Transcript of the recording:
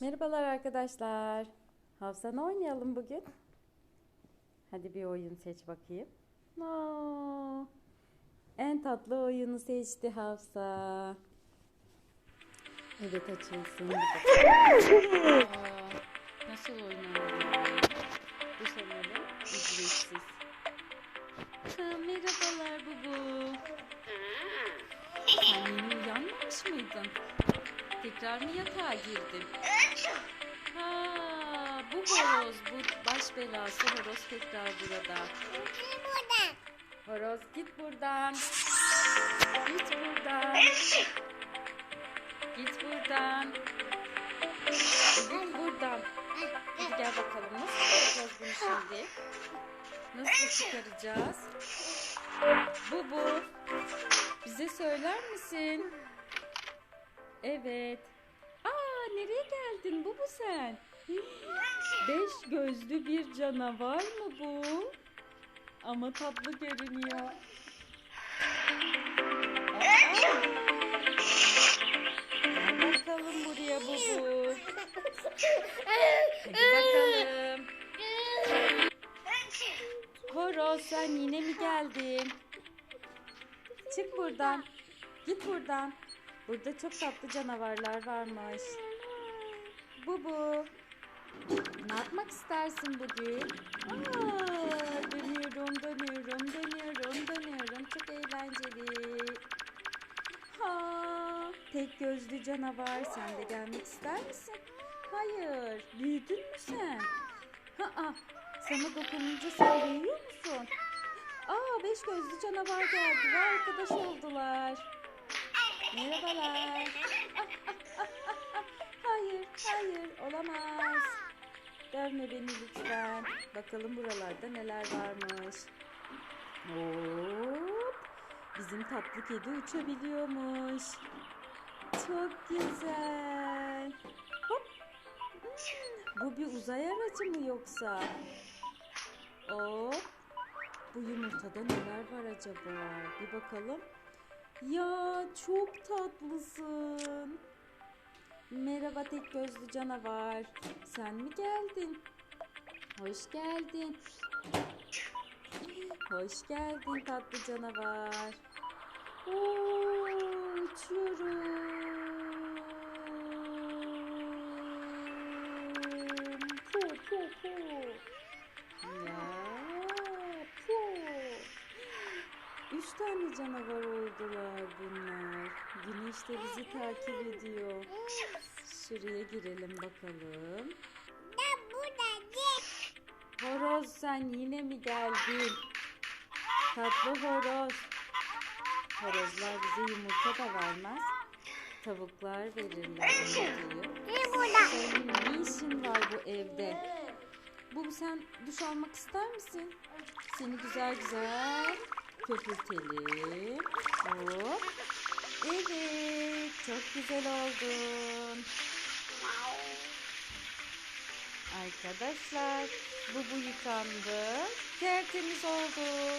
Merhabalar arkadaşlar. Hafsa'nı oynayalım bugün. Hadi bir oyun seç bakayım. Aa, en tatlı oyunu seçti Hafsa. Evet açılsın. Nasıl oynanıyor? Sanırım ücretsiz. Ha, merhabalar Bubu. Sen yeni uyanmamış mıydın? Tekrar mı yatağa girdin? Ha, bu horoz, bu baş belası horoz tekrar burada. Horoz git buradan. Git buradan. Git buradan. Git buradan. Hadi gel bakalım nasıl yapacağız bunu şimdi? Nasıl çıkaracağız? Bu bu. Bize söyler misin? Evet. Aa nereye geldin? Bu mu sen? Beş gözlü bir canavar mı bu? Ama tatlı görünüyor. Gel bakalım buraya bubu. Hadi bakalım. Horoz sen yine mi geldin? Çık buradan. Git buradan. Burada çok tatlı canavarlar varmış. Bubu. Ne yapmak istersin bugün? Aa, dönüyorum, dönüyorum, dönüyorum, dönüyorum. Çok eğlenceli. Ha, tek gözlü canavar. Sen de gelmek ister misin? Hayır. Büyüdün mü sen? Ha, sana dokununca sen büyüyor musun? Aa, beş gözlü canavar geldi ve arkadaş oldular. Merhabalar. Hayır, hayır, olamaz. Dövme beni lütfen. Bakalım buralarda neler varmış. Hop. Bizim tatlı kedi uçabiliyormuş. Çok güzel. Hop. Hmm, Bu bir uzay aracı mı yoksa? Hop. Bu yumurtada neler var acaba? Bir bakalım. Ya çok tatlısın. Merhaba tek gözlü canavar. Sen mi geldin? Hoş geldin. Hoş geldin tatlı canavar. Oo, uçuyorum. Üç tane canavar oldular bunlar. Güneş de bizi takip ediyor. Şuraya girelim bakalım. Horoz sen yine mi geldin? Tatlı horoz. Horozlar bize yumurta da vermez. Tavuklar verirler. Senin ne işin var bu evde? Bu sen duş almak ister misin? Seni güzel güzel köpürtelim. Hop. Evet, çok güzel oldun. Arkadaşlar, bu bu yıkandı. Tertemiz oldu.